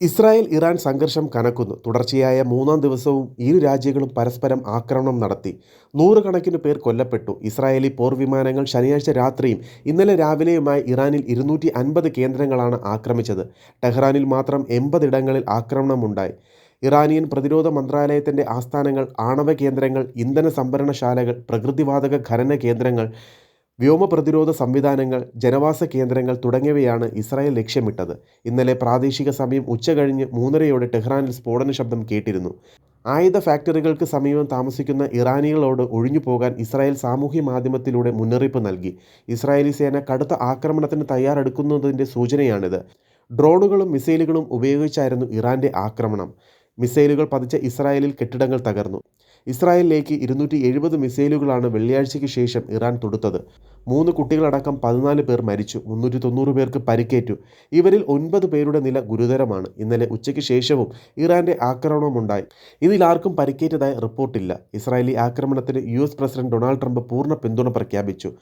Israel Iran സംഘർഷം കനക്കുന്നു. തുടർച്ചയായ മൂന്നാം ദിവസവും ഇരു രാജ്യങ്ങളും പരസ്പരം ആക്രമണം നടത്തി. നൂറുകണക്കിന് പേർ കൊല്ലപ്പെട്ടു. ഇസ്രായേലി പോർവിമാനങ്ങൾ ശനിയാഴ്ച രാത്രിയും ഇന്നലെ രാവിലെയുമായി ഇറാനിൽ ഇരുന്നൂറ്റി അൻപത് കേന്ദ്രങ്ങളാണ് ആക്രമിച്ചത്. ടെഹ്റാനിൽ മാത്രം എൺപതിടങ്ങളിൽ ആക്രമണമുണ്ടായി. ഇറാനിയൻ പ്രതിരോധ മന്ത്രാലയത്തിന്റെ ആസ്ഥാനങ്ങൾ ആണവ കേന്ദ്രങ്ങൾ ഇന്ധന സംഭരണശാലകൾ പ്രകൃതിവാതക ഖനന കേന്ദ്രങ്ങൾ വ്യോമ പ്രതിരോധ സംവിധാനങ്ങൾ ജനവാസ കേന്ദ്രങ്ങൾ തുടങ്ങിയവയാണ് ഇസ്രായേൽ ലക്ഷ്യമിട്ടത്. ഇന്നലെ പ്രാദേശിക സമയം ഉച്ചകഴിഞ്ഞ് മൂന്നരയോടെ ടെഹ്റാനിൽ സ്ഫോടന ശബ്ദം കേട്ടിരുന്നു. ആയുധ ഫാക്ടറികൾക്ക് സമീപം താമസിക്കുന്ന ഇറാനികളോട് ഒഴിഞ്ഞു പോകാൻ ഇസ്രായേൽ സാമൂഹ്യ മാധ്യമത്തിലൂടെ മുന്നറിയിപ്പ് നൽകി. ഇസ്രായേലി സേന കടുത്ത ആക്രമണത്തിന് തയ്യാറെടുക്കുന്നതിന്റെ സൂചനയാണിത്. ഡ്രോണുകളും മിസൈലുകളും ഉപയോഗിച്ചായിരുന്നു ഇറാന്റെ ആക്രമണം. മിസൈലുകൾ പതിച്ച ഇസ്രായേലിൽ കെട്ടിടങ്ങൾ തകർന്നു. ഇസ്രായേലിലേക്ക് ഇരുന്നൂറ്റി എഴുപത് മിസൈലുകളാണ് വെള്ളിയാഴ്ചയ്ക്ക് ശേഷം ഇറാൻ തൊടുത്തത്. മൂന്ന് കുട്ടികളടക്കം പതിനാല് പേർ മരിച്ചു. മുന്നൂറ്റി തൊണ്ണൂറ് പേർക്ക് പരിക്കേറ്റു. ഇവരിൽ ഒൻപത് പേരുടെ നില ഗുരുതരമാണ്. ഇന്നലെ ഉച്ചയ്ക്ക് ശേഷവും ഇറാന്റെ ആക്രമണമുണ്ടായി. ഇതിൽ ആർക്കും പരിക്കേറ്റതായി റിപ്പോർട്ടില്ല. ഇസ്രായേലി ആക്രമണത്തിന് യു പ്രസിഡന്റ് ഡൊണാൾഡ് ട്രംപ് പൂർണ പിന്തുണ പ്രഖ്യാപിച്ചു.